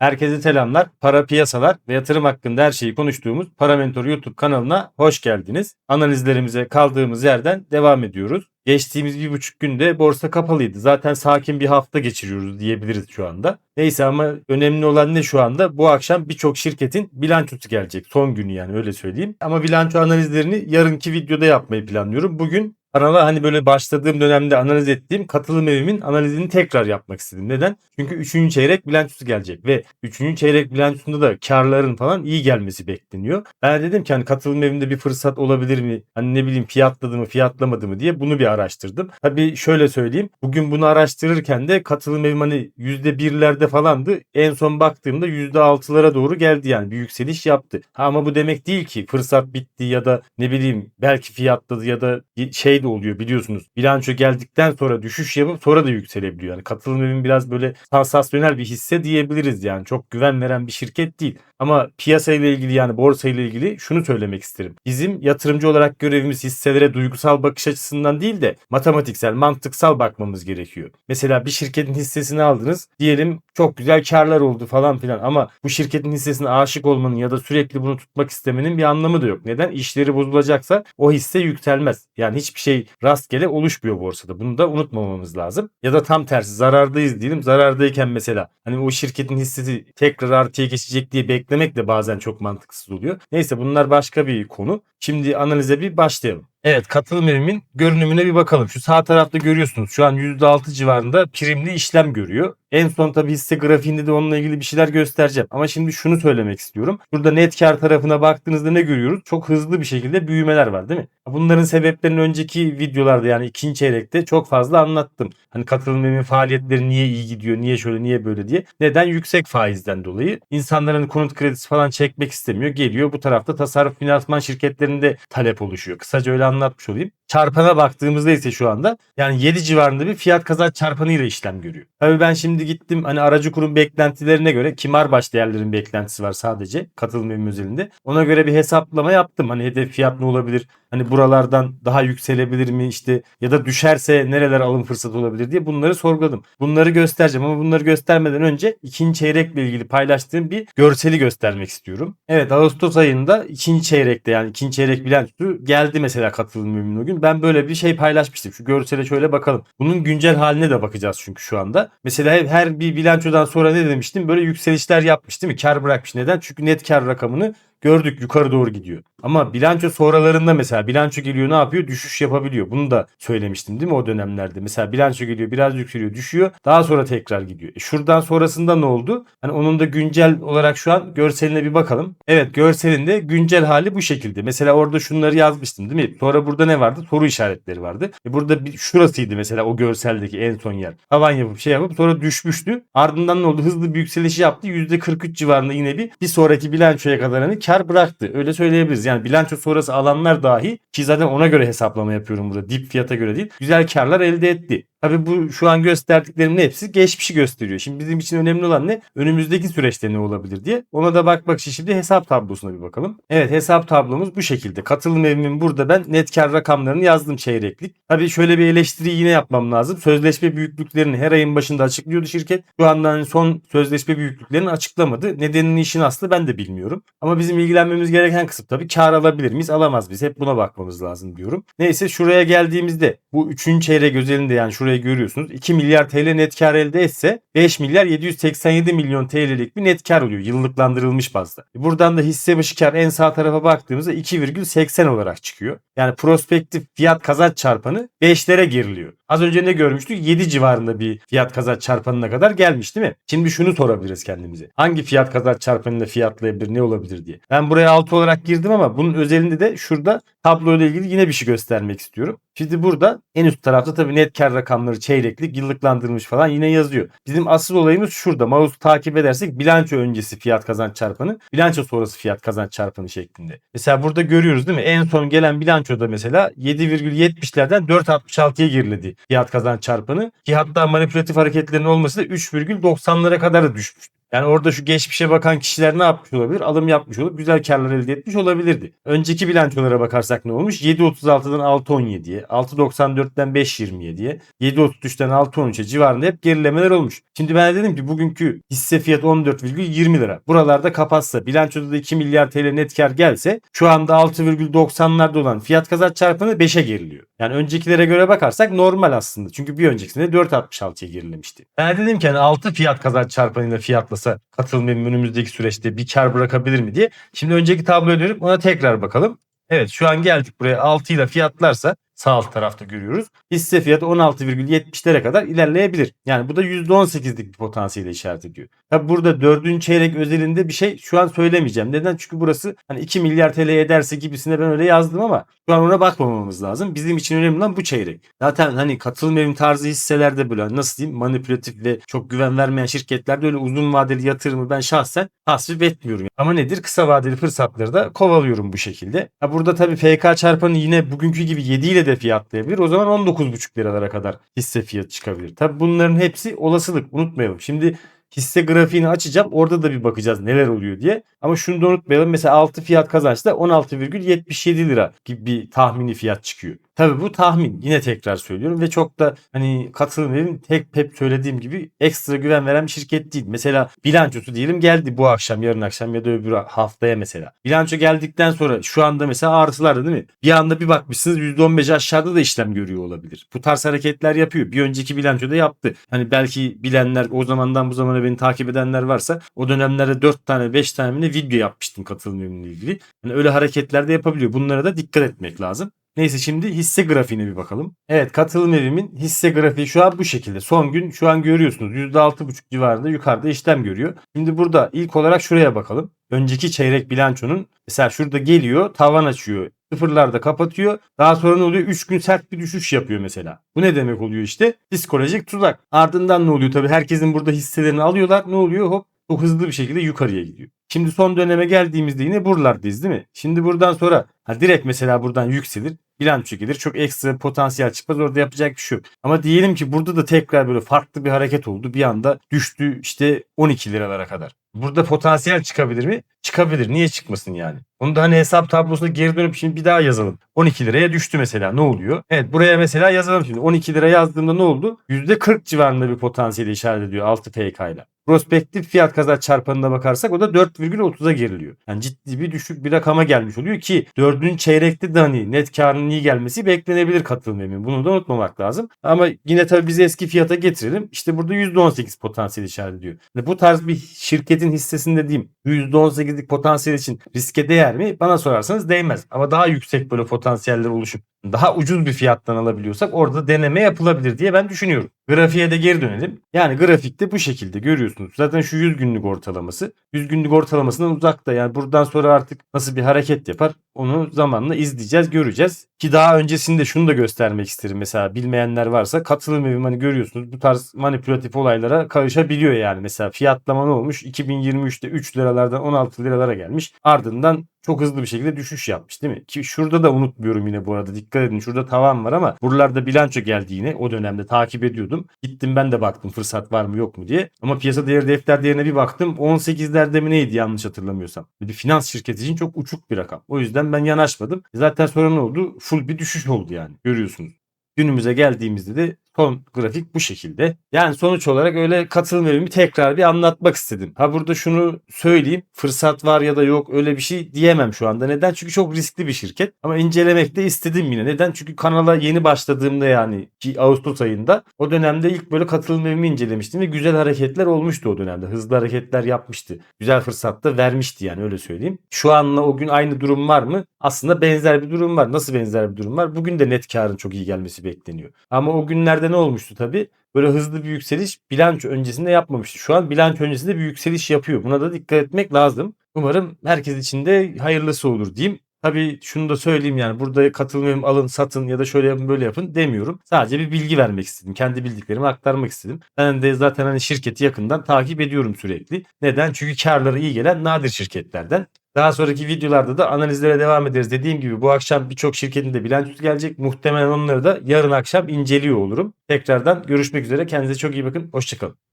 Herkese selamlar. Para piyasalar ve yatırım hakkında her şeyi konuştuğumuz Para Mentor YouTube kanalına hoş geldiniz. Analizlerimize kaldığımız yerden devam ediyoruz. Geçtiğimiz bir buçuk günde borsa kapalıydı. Zaten sakin bir hafta geçiriyoruz diyebiliriz şu anda. Neyse ama önemli olan ne şu anda? Bu akşam birçok şirketin bilançosu gelecek. Son günü yani öyle söyleyeyim. Ama bilanço analizlerini yarınki videoda yapmayı planlıyorum. Bugün kanala hani böyle başladığım dönemde analiz ettiğim katılım evimin analizini tekrar yapmak istedim. Neden? Çünkü 3. çeyrek bilançosu gelecek ve 3. çeyrek bilançosunda da karların falan iyi gelmesi bekleniyor. Ben dedim ki hani katılım evinde bir fırsat olabilir mi? Hani ne bileyim fiyatladı mı fiyatlamadı mı diye bunu bir araştırdım. Tabii şöyle söyleyeyim. Bugün bunu araştırırken de katılım evim hani %1'lerde falandı. En son baktığımda %6'lara doğru geldi yani bir yükseliş yaptı. Ha, ama bu demek değil ki fırsat bitti ya da ne bileyim belki fiyatladı ya da şey de oluyor biliyorsunuz. Bilanço geldikten sonra düşüş yapıp sonra da yükselebiliyor. Yani katılım evim biraz böyle sansasyonel bir hisse diyebiliriz yani. Çok güven veren bir şirket değil. Ama piyasa ile ilgili yani borsa ile ilgili şunu söylemek isterim. Bizim yatırımcı olarak görevimiz hisselere duygusal bakış açısından değil de matematiksel, mantıksal bakmamız gerekiyor. Mesela bir şirketin hissesini aldınız. Diyelim çok güzel karlar oldu falan filan ama bu şirketin hissesine aşık olmanın ya da sürekli bunu tutmak istemenin bir anlamı da yok. Neden? İşleri bozulacaksa o hisse yükselmez. Yani hiçbir şey rastgele oluşmuyor borsada. Bunu da unutmamamız lazım. Ya da tam tersi zarardayız diyelim. Zarardayken mesela hani o şirketin hissesi tekrar artıya geçecek diye beklemek de bazen çok mantıksız oluyor. Neyse bunlar başka bir konu. Şimdi analize bir başlayalım. Evet katılım evimin görünümüne bir bakalım. Şu sağ tarafta görüyorsunuz şu an %6 civarında primli işlem görüyor. En son tabi hisse grafiğinde de onunla ilgili bir şeyler göstereceğim. Ama şimdi şunu söylemek istiyorum. Burada net kar tarafına baktığınızda ne görüyoruz? Çok hızlı bir şekilde büyümeler var değil mi? Bunların sebeplerini önceki videolarda yani ikinci çeyrekte çok fazla anlattım. Hani katılım evimin faaliyetleri niye iyi gidiyor, niye şöyle, niye böyle diye. Neden? Yüksek faizden dolayı. İnsanların konut kredisi falan çekmek istemiyor. Geliyor bu tarafta tasarruf finansman şirketlerinde talep oluşuyor. Kısaca öyle anlatmış olayım. Çarpana baktığımızda ise şu anda yani 7 civarında bir fiyat kazanç çarpanıyla işlem görüyor. Tabii ben şimdi gittim hani aracı kurum beklentilerine göre kimar baş değerlerin beklentisi var sadece katılım evim özelinde. Ona göre bir hesaplama yaptım. Hani hedef fiyat ne olabilir? Hani buralardan daha yükselebilir mi işte ya da düşerse nereler alım fırsatı olabilir diye bunları sorguladım. Bunları göstereceğim ama bunları göstermeden önce ikinci çeyrekle ilgili paylaştığım bir görseli göstermek istiyorum. Evet Ağustos ayında ikinci çeyrekte yani ikinci çeyrek bilançosu geldi mesela katılım evimin o gün. Ben böyle bir şey paylaşmıştım. Şu görsele şöyle bakalım. Bunun güncel haline de bakacağız çünkü şu anda. Mesela her bir bilançodan sonra ne demiştim? Böyle yükselişler yapmış değil mi? Kar bırakmış. Neden? Çünkü net kar rakamını gördük yukarı doğru gidiyor. Ama bilanço sonralarında mesela bilanço geliyor ne yapıyor? Düşüş yapabiliyor. Bunu da söylemiştim değil mi o dönemlerde? Mesela bilanço geliyor biraz yükseliyor düşüyor. Daha sonra tekrar gidiyor. E şuradan sonrasında ne oldu? Hani onun da güncel olarak şu an görseline bir bakalım. Evet görselinde güncel hali bu şekilde. Mesela orada şunları yazmıştım değil mi? Sonra burada ne vardı? Soru işaretleri vardı. E burada bir, şurasıydı mesela o görseldeki en son yer. Havan yapıp şey yapıp sonra düşmüştü. Ardından ne oldu? Hızlı bir yükseliş yaptı. %43 civarında yine bir bir sonraki bilançoya kadar hani kar bıraktı. Öyle söyleyebiliriz. Yani bilanço sonrası alanlar dahi ki zaten ona göre hesaplama yapıyorum burada. Dip fiyata göre değil. Güzel karlar elde etti. Tabii bu şu an gösterdiklerimin hepsi geçmişi gösteriyor. Şimdi bizim için önemli olan ne? Önümüzdeki süreçte ne olabilir diye. Ona da bakmak için şimdi hesap tablosuna bir bakalım. Evet hesap tablomuz bu şekilde. Katılım evimin burada ben net kar rakamlarını yazdım çeyreklik. Tabii şöyle bir eleştiri yine yapmam lazım. Sözleşme büyüklüklerini her ayın başında açıklıyordu şirket. Şu andan hani son sözleşme büyüklüklerini açıklamadı. Nedenini işin aslı ben de bilmiyorum. Ama bizim ilgilenmemiz gereken kısım tabii kar alabilir miyiz? Alamaz biz. Hep buna bakmamız lazım diyorum. Neyse şuraya geldiğimizde bu üçüncü çeyrek özelinde yani şuraya görüyorsunuz. 2 milyar TL net kar elde etse 5 milyar 787 milyon TL'lik bir net kar oluyor yıllıklandırılmış bazda. Buradan da hisse başı kar en sağ tarafa baktığımızda 2,80 olarak çıkıyor. Yani prospektif fiyat kazanç çarpanı 5'lere geriliyor. Az önce ne görmüştük? 7 civarında bir fiyat kazanç çarpanına kadar gelmiş değil mi? Şimdi şunu sorabiliriz kendimize. Hangi fiyat kazanç çarpanıyla fiyatlayabilir ne olabilir diye. Ben buraya 6 olarak girdim ama bunun özelinde de şurada tablo ile ilgili yine bir şey göstermek istiyorum. Şimdi burada en üst tarafta tabii net kar rakamları çeyreklik yıllıklandırılmış falan yine yazıyor. Bizim asıl olayımız şurada. Mouse takip edersek bilanço öncesi fiyat kazanç çarpanı, bilanço sonrası fiyat kazanç çarpanı şeklinde. Mesela burada görüyoruz değil mi? En son gelen bilançoda mesela 7,70'lerden 4,66'ya geriledi fiyat kazanç çarpanı. Ki hatta manipülatif hareketlerin olması da 3,90'lara kadar da düşmüş. Yani orada şu geçmişe bakan kişiler ne yapmış olabilir? Alım yapmış olup güzel karlar elde etmiş olabilirdi. Önceki bilançolara bakarsak ne olmuş? 7.36'dan 6.17'ye, 6.94'ten 5.27'ye, 7.33'ten 6.13'e civarında hep gerilemeler olmuş. Şimdi ben de dedim ki bugünkü hisse fiyatı 14,20 lira. Buralarda kapatsa, bilançoda da 2 milyar TL net kar gelse şu anda 6,90'larda olan fiyat kazanç çarpanı 5'e geriliyor. Yani öncekilere göre bakarsak normal aslında. Çünkü bir öncekisinde 4.66'ya gerilemişti. Ben de dedim ki hani 6 fiyat kazanç çarpanıyla fiyatlasa katılımın önümüzdeki süreçte bir kar bırakabilir mi diye. Şimdi önceki tabloya dönüp ona tekrar bakalım. Evet şu an geldik buraya 6 ile fiyatlarsa sağ alt tarafta görüyoruz. Hisse fiyatı 16,70'lere kadar ilerleyebilir. Yani bu da %18'lik bir potansiyeli işaret ediyor. Tabi burada dördüncü çeyrek özelinde bir şey şu an söylemeyeceğim. Neden? Çünkü burası hani 2 milyar TL ederse gibisine ben öyle yazdım ama şu an ona bakmamamız lazım. Bizim için önemli olan bu çeyrek. Zaten hani katılım evim tarzı hisselerde böyle hani nasıl diyeyim manipülatif ve çok güven vermeyen şirketlerde öyle uzun vadeli yatırımı ben şahsen tasvip etmiyorum. Ama nedir? Kısa vadeli fırsatları da kovalıyorum bu şekilde. Ha burada tabii FK çarpanı yine bugünkü gibi 7 ile de fiyatlayabilir. O zaman 19,5 liralara kadar hisse fiyatı çıkabilir. Tabii bunların hepsi olasılık. Unutmayalım. Şimdi hisse grafiğini açacağım. Orada da bir bakacağız neler oluyor diye. Ama şunu da unutmayalım. Mesela 6 fiyat kazançta 16,77 lira gibi bir tahmini fiyat çıkıyor. Tabii bu tahmin. Yine tekrar söylüyorum ve çok da hani katılım tek hep söylediğim gibi ekstra güven veren bir şirket değil. Mesela bilançosu diyelim geldi bu akşam, yarın akşam ya da öbür haftaya mesela. Bilanço geldikten sonra şu anda mesela artılarda değil mi? Bir anda bir bakmışsınız %15 aşağıda da işlem görüyor olabilir. Bu tarz hareketler yapıyor. Bir önceki bilançoda yaptı. Hani belki bilenler o zamandan bu zamana beni takip edenler varsa o dönemlerde 4 tane 5 tane video yapmıştım katılım ilgili. Hani öyle hareketler de yapabiliyor. Bunlara da dikkat etmek lazım. Neyse şimdi hisse grafiğine bir bakalım. Evet katılım evimin hisse grafiği şu an bu şekilde. Son gün şu an görüyorsunuz %6,5 civarında yukarıda işlem görüyor. Şimdi burada ilk olarak şuraya bakalım. Önceki çeyrek bilançonun mesela şurada geliyor tavan açıyor. Sıfırlarda kapatıyor. Daha sonra ne oluyor? 3 gün sert bir düşüş yapıyor mesela. Bu ne demek oluyor işte? Psikolojik tuzak. Ardından ne oluyor? Tabii herkesin burada hisselerini alıyorlar. Ne oluyor? Hop çok hızlı bir şekilde yukarıya gidiyor. Şimdi son döneme geldiğimizde yine buralardayız değil mi? Şimdi buradan sonra ha direkt mesela buradan yükselir bilanço gelir. Çok ekstra potansiyel çıkmaz. Orada yapacak bir şey yok. Ama diyelim ki burada da tekrar böyle farklı bir hareket oldu. Bir anda düştü işte 12 liralara kadar. Burada potansiyel çıkabilir mi? Çıkabilir. Niye çıkmasın yani? Onu da hani hesap tablosuna geri dönüp şimdi bir daha yazalım. 12 liraya düştü mesela ne oluyor? Evet buraya mesela yazalım şimdi. 12 lira yazdığımda ne oldu? %40 civarında bir potansiyeli işaret ediyor 6 PK ile. Prospektif fiyat kazanç çarpanına bakarsak o da 4,30'a geriliyor. Yani ciddi bir düşük bir rakama gelmiş oluyor ki 4. çeyrekte de hani net karının iyi gelmesi beklenebilir katılım emin. Bunu da unutmamak lazım. Ama yine tabii biz eski fiyata getirelim. İşte burada %18 potansiyel işaret ediyor. Yani bu tarz bir şirketin hissesinde diyeyim %18'lik potansiyel için riske değer mi? Bana sorarsanız değmez. Ama daha yüksek böyle potansiyeller oluşup daha ucuz bir fiyattan alabiliyorsak orada deneme yapılabilir diye ben düşünüyorum. Grafiğe de geri dönelim. Yani grafikte bu şekilde görüyorsunuz. Zaten şu 100 günlük ortalaması. 100 günlük ortalamasından uzakta. Yani buradan sonra artık nasıl bir hareket yapar onu zamanla izleyeceğiz, göreceğiz. Ki daha öncesinde şunu da göstermek isterim. Mesela bilmeyenler varsa katılım evim hani görüyorsunuz bu tarz manipülatif olaylara karışabiliyor yani. Mesela fiyatlama ne olmuş? 2023'te 3 liralardan 16 liralara gelmiş. Ardından çok hızlı bir şekilde düşüş yapmış değil mi? Ki şurada da unutmuyorum yine bu arada dikkat edin. Şurada tavan var ama buralarda bilanço geldi yine. O dönemde takip ediyordum. Gittim ben de baktım fırsat var mı yok mu diye. Ama piyasa değeri defter değerine bir baktım. 18'lerde mi neydi yanlış hatırlamıyorsam. Bir finans şirketi için çok uçuk bir rakam. O yüzden ben yanaşmadım. Zaten sonra ne oldu? Full bir düşüş oldu yani. Görüyorsunuz. Günümüze geldiğimizde de son grafik bu şekilde. Yani sonuç olarak öyle katılım evimi tekrar bir anlatmak istedim. Ha burada şunu söyleyeyim. Fırsat var ya da yok öyle bir şey diyemem şu anda. Neden? Çünkü çok riskli bir şirket. Ama incelemek de istedim yine. Neden? Çünkü kanala yeni başladığımda yani Ağustos ayında o dönemde ilk böyle katılım evimi incelemiştim ve güzel hareketler olmuştu o dönemde. Hızlı hareketler yapmıştı. Güzel fırsat da vermişti yani öyle söyleyeyim. Şu anla o gün aynı durum var mı? Aslında benzer bir durum var. Nasıl benzer bir durum var? Bugün de net karın çok iyi gelmesi bekleniyor. Ama o günlerde ne olmuştu tabii? Böyle hızlı bir yükseliş bilanço öncesinde yapmamıştı. Şu an bilanço öncesinde bir yükseliş yapıyor. Buna da dikkat etmek lazım. Umarım herkes için de hayırlısı olur diyeyim. Tabii şunu da söyleyeyim yani burada katılmıyorum alın satın ya da şöyle yapın böyle yapın demiyorum. Sadece bir bilgi vermek istedim. Kendi bildiklerimi aktarmak istedim. Ben de zaten hani şirketi yakından takip ediyorum sürekli. Neden? Çünkü karları iyi gelen nadir şirketlerden. Daha sonraki videolarda da analizlere devam ederiz. Dediğim gibi bu akşam birçok şirketin de bilançosu gelecek. Muhtemelen onları da yarın akşam inceliyor olurum. Tekrardan görüşmek üzere. Kendinize çok iyi bakın. Hoşçakalın.